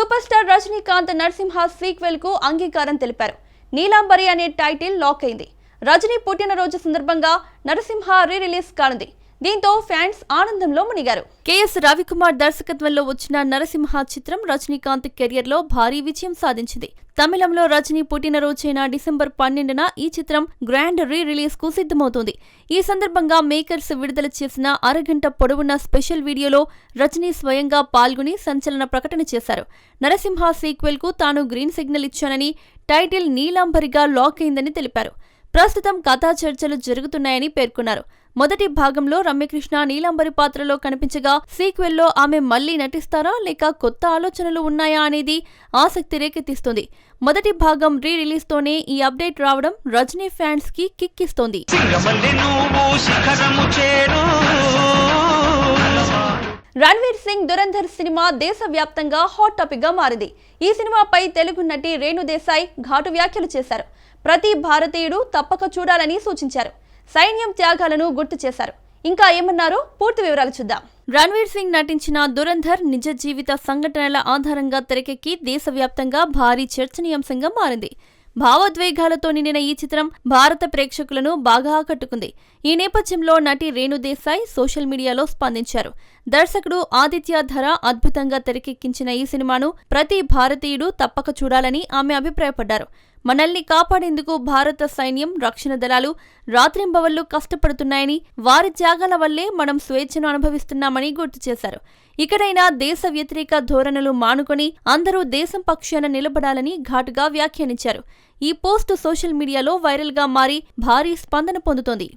Super star Rajinikanth Narasimha సీక్వెల్కు అంగీకారం తెలిపారు. నీలాంబరి అనే టైటిల్ లాక్ అయింది. రజనీ పుట్టినరోజు సందర్భంగా నరసింహ రీ రిలీజ్ కానుంది. దీంతో ఫ్యాన్స్ ఆనందంలో మునిగారు. కెఎస్ రవికుమార్ దర్శకత్వంలో వచ్చిన నరసింహ చిత్రం రజనీకాంత్ కెరియర్లో భారీ విజయం సాధించింది. తమిళంలో రజనీ పుట్టినరోజైన డిసెంబర్ పన్నెండున ఈ చిత్రం గ్రాండ్ రీ రిలీజ్కు సిద్ధమవుతోంది. ఈ సందర్భంగా మేకర్స్ విడుదల చేసిన అరగంట పొడవున్న స్పెషల్ వీడియోలో రజనీ స్వయంగా పాల్గొని సంచలన ప్రకటన చేశారు. నరసింహ సీక్వెల్కు తాను గ్రీన్ సిగ్నల్ ఇచ్చానని టైటిల్ నీలాంబరిగా లాక్ అయిందని తెలిపారు. ప్రస్తుతం కథా చర్చలు జరుగుతున్నాయని పేర్కొన్నారు. మొదటి భాగంలో రమ్యకృష్ణ నీలాంబరి పాత్రలో కనిపించగా సీక్వెల్లో ఆమె మళ్ళీ నటిస్తారా లేక కొత్త ఆలోచనలు ఉన్నాయా అనేది ఆసక్తి రేకెత్తిస్తుంది. మొదటి భాగం రీ రిలీజ్తోనే ఈ అప్డేట్ రావడం రజనీ ఫ్యాన్స్కి కిక్ ఇస్తోంది రణ్వీర్ సింగ్ దురంధర్ సినిమా దేశవ్యాప్తంగా హాట్ టాపిక్గా మారింది. ఈ సినిమాపై తెలుగు నటి రేణు దేశాయ్ ఘాటు వ్యాఖ్యలు చేశారు. ప్రతి భారతీయుడు తప్పక చూడాలని సూచించారు. సైన్యం త్యాగాలను గుర్తు చేశారు. ఇంకా ఏమన్నారో పూర్తి వివరాలు చూద్దాం. రణ్వీర్ సింగ్ నటించిన దురంధర్ నిజ జీవిత సంఘటనల ఆధారంగా తెరకెక్కి దేశవ్యాప్తంగా భారీ చర్చనీయాంశంగా మారింది. భావోద్వేగాలతో నిండిన ఈ చిత్రం భారత ప్రేక్షకులను బాగా ఆకట్టుకుంది. ఈ నేపథ్యంలో నటి రేణు దేశాయ్ సోషల్ మీడియాలో స్పందించారు. దర్శకుడు ఆదిత్య ధర అద్భుతంగా తెరకెక్కించిన ఈ సినిమాను ప్రతి భారతీయుడు తప్పక చూడాలని ఆమె అభిప్రాయపడ్డారు. మనల్ని కాపాడేందుకు భారత సైన్యం రక్షణ దళాలు రాత్రింబవళ్ళు కష్టపడుతున్నాయని వారి త్యాగాల వల్లే మనం స్వేచ్ఛను అనుభవిస్తున్నామని గుర్తు చేశారు. ఇక్కడైనా దేశ వ్యతిరేక ధోరణులు మానుకొని అందరూ దేశం పక్షాన నిలబడాలని ఘాటుగా వ్యాఖ్యానించారు. ఈ పోస్ట్ సోషల్ మీడియాలో వైరల్గా మారి భారీ స్పందన పొందుతోంది.